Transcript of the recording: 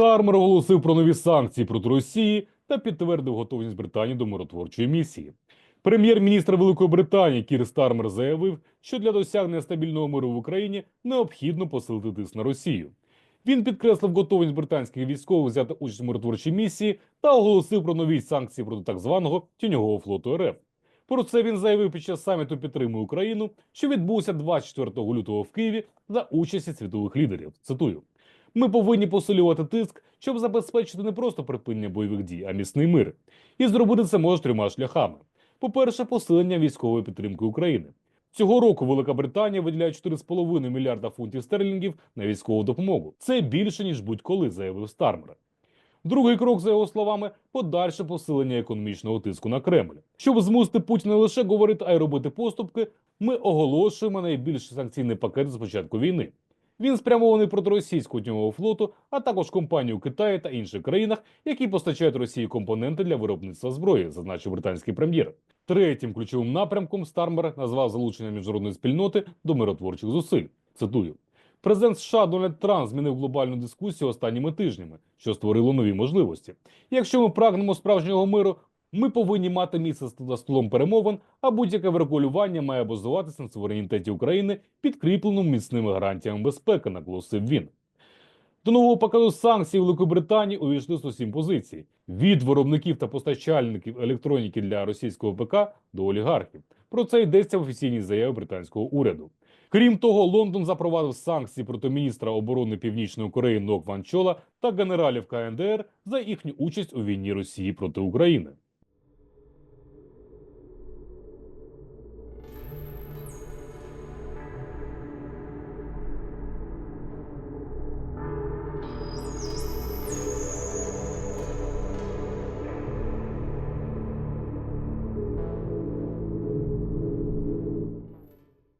Стармер оголосив про нові санкції проти Росії та підтвердив готовність Британії до миротворчої місії. Прем'єр-міністр Великої Британії Кір Стармер заявив, що для досягнення стабільного миру в Україні необхідно посилити тиск на Росію. Він підкреслив готовність британських військових взяти участь у миротворчій місії та оголосив про нові санкції проти так званого тіньового флоту РФ. Про це він заявив під час саміту підтримує Україну, що відбувся 24 лютого в Києві за участі світових лідерів. Цитую: ми повинні посилювати тиск, щоб забезпечити не просто припинення бойових дій, а міцний мир. І зробити це може трьома шляхами. По-перше, посилення військової підтримки України. Цього року Велика Британія виділяє 4,5 мільярда фунтів стерлінгів на військову допомогу. Це більше ніж будь-коли, заявив Стармер. Другий крок, за його словами, подальше посилення економічного тиску на Кремль. Щоб змусити Путіна не лише говорити, а й робити поступки, ми оголошуємо найбільший санкційний пакет з початку війни. Він спрямований проти російського тіньового флоту, а також компаній у Китаї та інших країнах, які постачають Росії компоненти для виробництва зброї, зазначив британський прем'єр. Третім ключовим напрямком Стармер назвав залучення міжнародної спільноти до миротворчих зусиль. Цитую. Президент США Дональд Трамп змінив глобальну дискусію останніми тижнями, що створило нові можливості. Якщо ми прагнемо справжнього миру, ми повинні мати місце за столом перемовин, а будь-яке врегулювання має базуватися на суверенітеті України, підкріпленому міцними гарантіями безпеки, наголосив він. До нового пакету санкцій Великої Британії увійшли 107 позицій від виробників та постачальників електроніки для російського ПК до олігархів. Про це йдеться в офіційній заяві британського уряду. Крім того, Лондон запровадив санкції проти міністра оборони Північної Кореї Нок Ван Чола та генералів КНДР за їхню участь у війні Росії проти України.